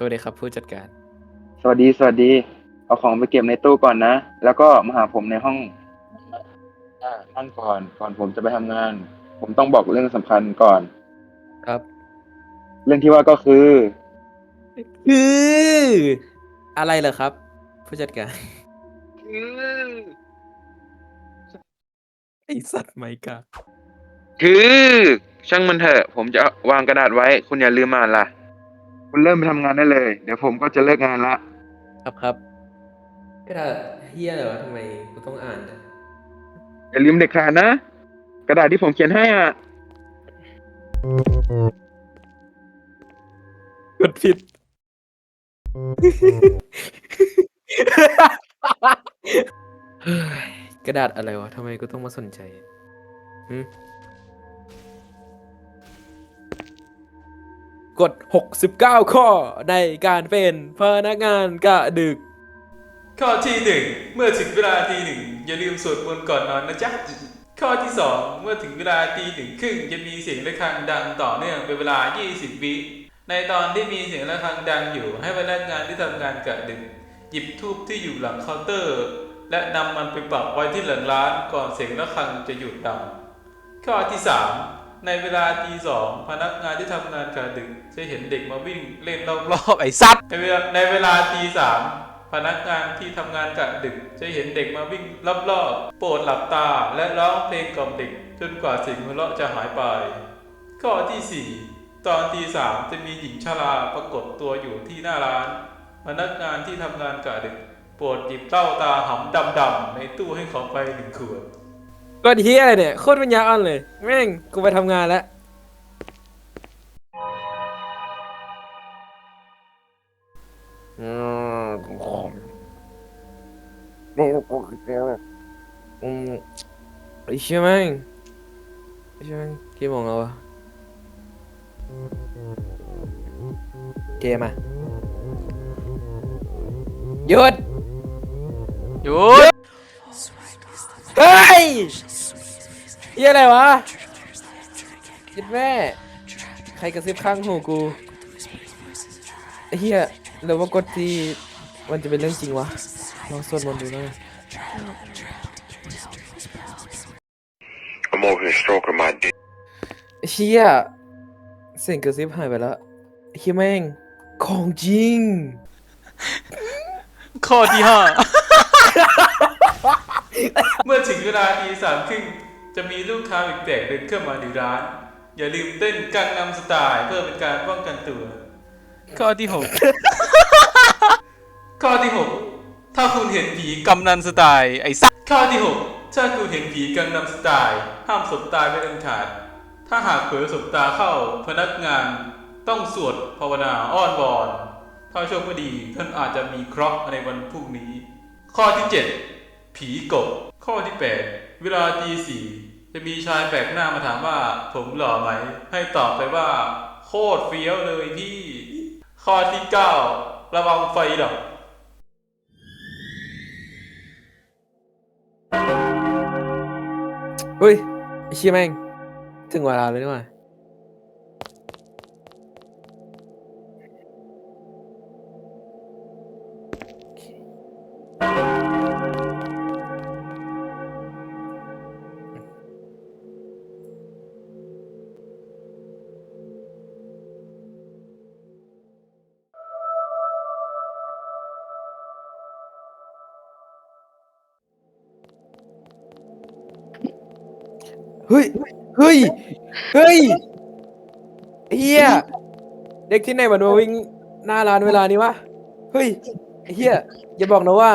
สวัสดีครับผู้จัดการ สวัสดีสวัสดี เอาของไปเก็บในตู้ก่อนนะ แล้วก็มาหาผมในห้องอ่านั่งก่อน ก่อนผมจะไปทำงาน ผมต้องบอกเรื่องสำคัญก่อน ครับ เรื่องที่ว่าก็คือ คืออะไรเหรอครับ ผู้จัดการคือไอสัตว์ไมกาคือ ช่างมันเถอะ ผมจะวางกระดาษไว้ คุณอย่าลืมอ่านล่ะ คุณเริ่มไปทำงานได้เลย เดี๋ยวผมก็จะเลิกงานละ ครับครับกระดาษเฮียเหรอทำไมกูต้องอ่านอะอย่าลืมเด็ดขาดนะ กระดาษที่ผมเขียนให้อะ กดผิด เฮ้ยกระดาษอะไรวะทำไมกูต้องมาสนใจหึ กด69 ข้อในการเป็นพนักงานกะดึก ข้อที่หนึ่งเมื่อถึงเวลาตีหนึ่งอย่าลืมสวดมนต์ก่อนนอนนะจ๊ะ ข้อที่สองเมื่อถึงเวลาตีหนึ่งครึ่งจะมีเสียงระฆังดังต่อเนื่องเป็นเวลา 20 วิในตอนที่มีเสียงระฆังดังอยู่ ให้พนักงานที่ทำงานกะดึก หยิบทูบที่อยู่หลังเคาน์เตอร์ และนำมันไปปักไว้ที่หลังร้านก่อนเสียงระฆังจะหยุดดัง ข้อที่สาม ในเวลาตีสองพนักงานที่ทำงานกะดึกจะเห็นเด็กมาวิ่งเล่นรอบๆไอ้สัตว์ในเวลาในเวลาตีสามพนักงานที่ทำงานกะดึก จะเห็นเด็กมาวิ่งรอบๆ โปรดหลับตาและร้องเพลงกล่อมเด็ก จนกว่าเสียงหัวเราะจะหายไป ข้อที่สี่ตอนตีสามจะมีหญิงชราปรากฏตัวอยู่ที่หน้าร้าน พนักงานที่ทำงานกะดึก โปรดหยิบเต้าตาหำดำๆในตู้ให้เขาไปหนึ่งขวด กดเฮียอะไรเนี่ยโคตรปัญญาอ่อนเลย แม่งกูไปทำงานแล้วอืมอืมไอ้เชี่ยแม่งไอ้เชี่ยแม่งกี่โมงแล้ววะเกมอะหยุด หยุด เฮียอะไรวะคิดแม่ ใครกระซิบข้างหูกูไอ้เฮียหรือว่ากดที่มันจะเป็นเรื่องจริงวะลองสวดมนต์ดูนะ I'm over here stroking my dick. ไอ้เฮียเสียงกระซิบหายไปแล้วไอ้เฮียแม่งของจริง ข้อที่ห้า เมื่อถึงเวลาตีสามครึ่ง จะมีลูกค้าแปลกๆเดินเข้ามาในร้าน อย่าลืมเต้นกังนำสไตล์เพื่อเป็นการป้องกันตัว ข้อที่หก ข้อที่หกถ้าคุณเห็นผีกำนันสไตล์ไอ้สัสข้อที่หกถ้าคุณเห็นผีกังนำสไตล์ห้ามสบตาเป็นอันขาด ถ้าหากเผลอสบตาเข้าพนักงานต้องสวดภาวนาอ้อนวอนถ้าโชคไม่ดีท่านอาจจะมีเคราะห์ในวันพรุ่งนี้ ข้อที่ 7 ผีกบ ข้อที่ 8 เวลาตีสี่ จะมีชายแปลกหน้ามาถามว่าผมหล่อไหม ให้ตอบไปว่า โคตรเฟี้ยวเลยพี่ ข้อที่เก้าระวังไฟดอกเฮ้ยไอ้เชี่ยแม่ง ถึงเวลาเลยนี่หว่า เฮ้ย เฮ้ย เฮ้ยเฮียเด็กที่ไหนมันมาวิ่งหน้าร้านเวลานี้วะ เฮ้ยไอ้เฮียอย่าบอกนะว่า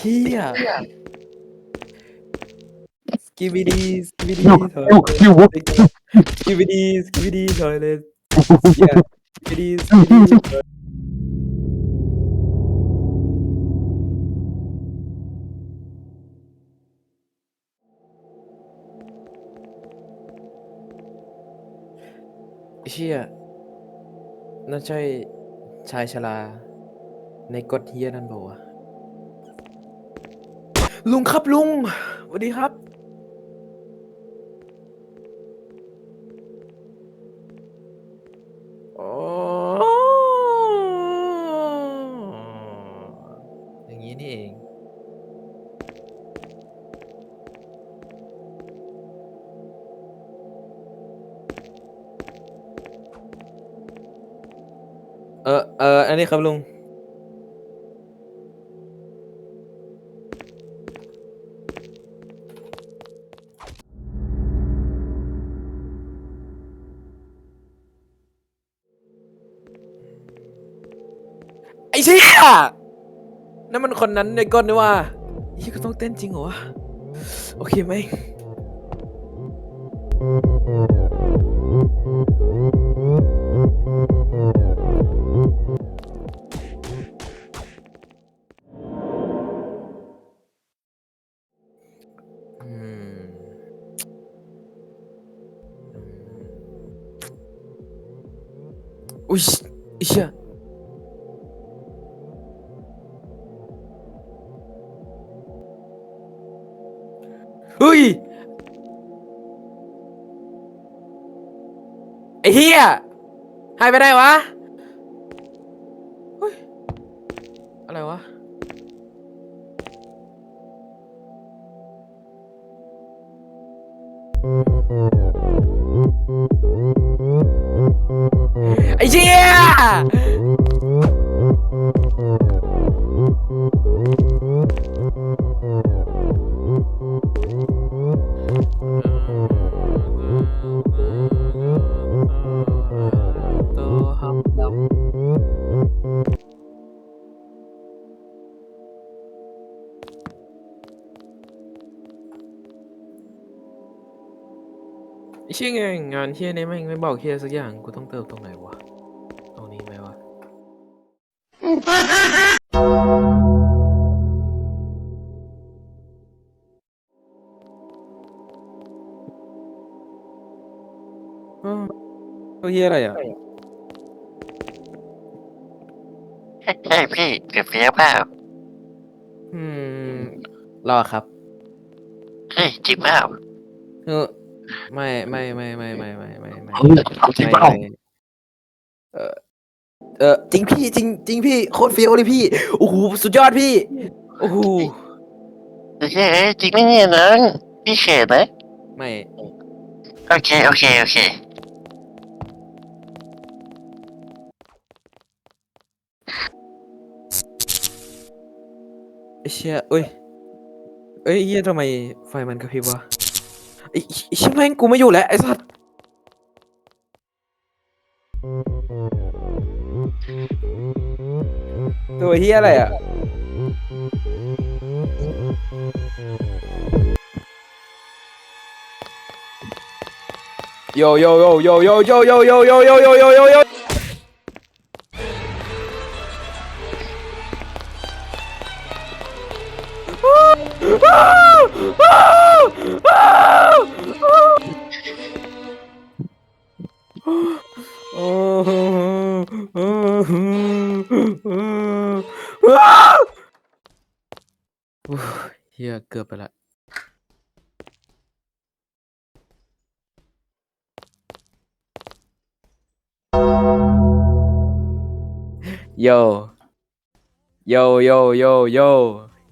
เฮียสกิบิดีสกิบิดีถอยสกิบิดีสกิบิดีถอยเลยเฮียสกิบิดีสกิบิดี เชี่ยน่าใช่ชายชราในกฎเฮียนั่นบอกว่าวะลุงครับลุงสวัสดีครับ เออเอออันนี้ครับลุง ไอ้เชี่ยนั่นมันคนนั้นในก้นนี่ว่ายี่ก็ต้องเต้นจริงเหรอวะ โอเคไหม อุ้ยไอ้เชี่ยเฮ้ยไอ้เฮียหายไปไหนวะเฮ้ยอะไรวะไอ้เชี่ยเชี่ยไงงานเชี่ยนี่แม่งไม่บอกเชี่ยสักอย่างกูต้องเติมตรงไหนวะ อืมตัวเฮียอะไรอะเฮ้ยพี่เปรียบเทียบเปล่าอืม รอครับ เฮ้ยจริงเปล่าเออ ไม่ไม่ไม่ไม่ไม่ไม่ไม่ไม่เฮ้ยจริงเปล่าไม่เออ เออจริงพี่จริงจริงพี่โคตรเฟี้ยวเลยพี่โอ้โหสุดยอดพี่โอ้โหเฮ้ยจริงไหมเนี่ยนังพี่เขตไหมไม่โอเคโอเคโอเคไอ้เชี่ยเอ้ยเอ้ยเฮียทำไมไฟมันกระพริบวะไอ้ไอ้เชี่ยแม่งกูไม่อยู่แล้วไอ้สัส ตัวเฮียอะไรอะ โยโยโยโยโยโยโยโยโยโยโยโยโยโยเฮี ยเกือบไปละ โย โย โย โย โย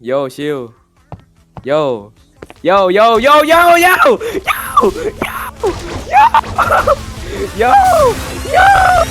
โยชิว โย โย โย โย โย โย โย โย โย